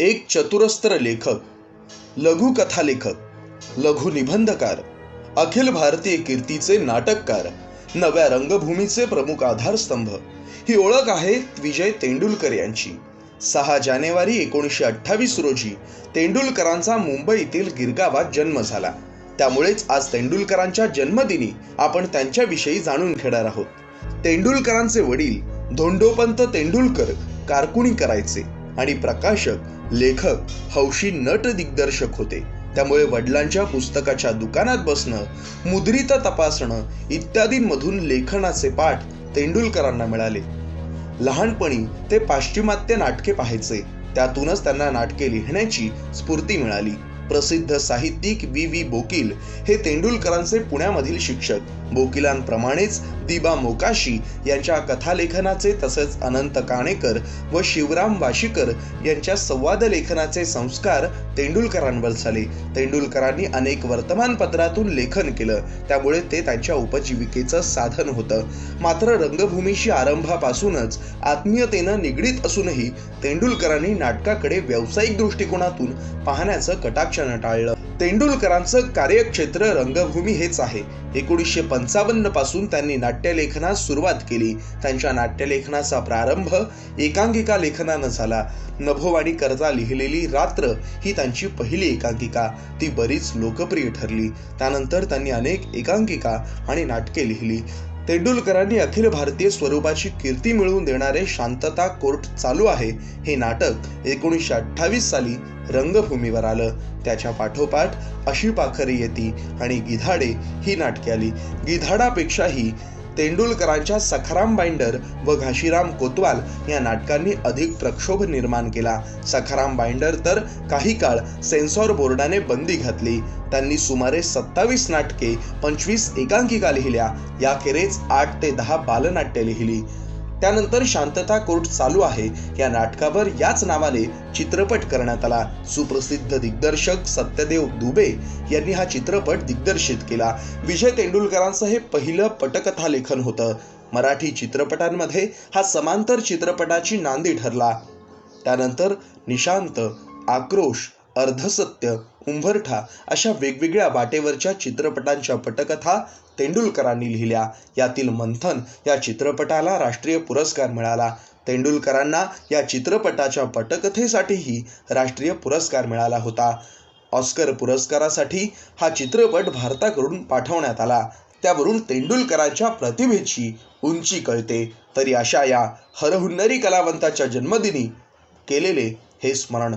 एक चतुरस्त्र लेखक लघुकथा लेखक अखिल भारतीय कीर्तीचे नाटककार नव्या रंगभूमीचे प्रमुख आधारस्तंभ. ही ओळख आहे विजय तेंडुलकर यांची. सहा जानेवारी एकोणीसशे अठ्ठावीस रोजी तेंडुलकरांचा मुंबईतील गिरगावात जन्म झाला. त्यामुळेच आज तेंडुलकरांच्या जन्मदिनी आपण त्यांच्याविषयी जाणून घेणार आहोत. तेंडुलकरांचे वडील धोंडोपंत तेंडुलकर कारकुणी करायचे. आणि प्रकाशक लेखक हौशी नट दिग्दर्शक होते. त्यामुळे वडिलांच्या पुस्तकाच्या दुकानात बसणं मुद्रित तपासणं इत्यादींमधून लेखनाचे पाठ तेंडुलकरांना मिळाले. लहानपणी ते पाश्चिमात्य नाटके पाहायचे. त्यातूनच त्यांना नाटके लिहिण्याची स्फूर्ती मिळाली. प्रसिद्ध साहित्यिक वी व्ही बोकील हे तेंडुलकरांचे पुण्यामधील शिक्षक. बोकिलांप्रमाणेच दिबा मोकाशी यांच्या कथालेखनाचे तसेच अनंत काणेकर व शिवराम वाशीकर यांच्या संवाद लेखनाचे संस्कार तेंडुलकरांवर झाले. तेंडुलकरांनी अनेक वर्तमानपत्रातून लेखन केलं. त्यामुळे ते त्यांच्या उपजीविकेचं साधन होतं. मात्र रंगभूमीशी आरंभापासूनच आत्मीयतेनं निगडीत असूनही तेंडुलकरांनी नाटकाकडे व्यावसायिक दृष्टिकोनातून पाहण्याचं कटाक्ष कटाक्षानं टाळलं. तेंडुलकरांचं कार्यक्षेत्र रंगभूमी हेच आहे. एकोणीसशे पंचावन्नपासून त्यांनी नाट्यलेखनास सुरुवात केली. त्यांच्या नाट्यलेखनाचा प्रारंभ एकांकिका लेखनानं झाला. नभोवाणी करता लिहिलेली रात्र ही त्यांची पहिली एकांकिका. ती बरीच लोकप्रिय ठरली. त्यानंतर त्यांनी अनेक एकांकिका आणि नाटके लिहिली. तेंडुलकरांनी अखिल भारतीय स्वरूपाची कीर्ती मिळवून देणारे शांतता कोर्ट चालू आहे हे नाटक एकोणीसशे अठ्ठावीस साली रंगभूमीवर आलं. त्याच्या पाठोपाठ अशी पाखरे येती आणि गिधाडे ही नाटके आली. गिधाडापेक्षाही तेंडुलकरांच्या सखाराम बाइंडर व घाशीराम कोतवाल या नाटकांनी अधिक प्रक्षोभ निर्माण केला. सखाराम बाइंडर तर काही काळ सेन्सॉर बोर्डाने बंदी घातली. त्यांनी सुमारे सत्तावीस नाटके पंचवीस एकांकिका लिहिल्या. याखेरीज आठ ते दहा बालनाट्य लिहिली. त्यानंतर शांतता कोर्ट चालू आहे. या नाटकावर याच नावाने चित्रपट करण्यात आला. सुप्रसिद्ध दिग्दर्शक सत्यदेव दुबे यांनी हा चित्रपट दिग्दर्शित केला. विजय तेंडुलकरांचं हे पहिलं पटकथा लेखन होतं. मराठी चित्रपटांमध्ये हा समांतर चित्रपटाची नांदी ठरला. त्यानंतर निशांत आक्रोश अर्धसत्य उंभरठा अशा वेगवेगळ्या वाटेवरच्या चित्रपटांच्या पटकथा तेंडुलकरांनी लिहिल्या. यातील मंथन या चित्रपटाला राष्ट्रीय पुरस्कार मिळाला. तेंडुलकरांना या चित्रपटाच्या पटकथेसाठीही राष्ट्रीय पुरस्कार मिळाला होता. ऑस्कर पुरस्कारासाठी हा चित्रपट भारताकडून पाठवण्यात आला. त्यावरून तेंडुलकरांच्या प्रतिभेची उंची कळते. तरी अशा या हरहुन्नरी कलावंताच्या जन्मदिनी केलेले हे स्मरण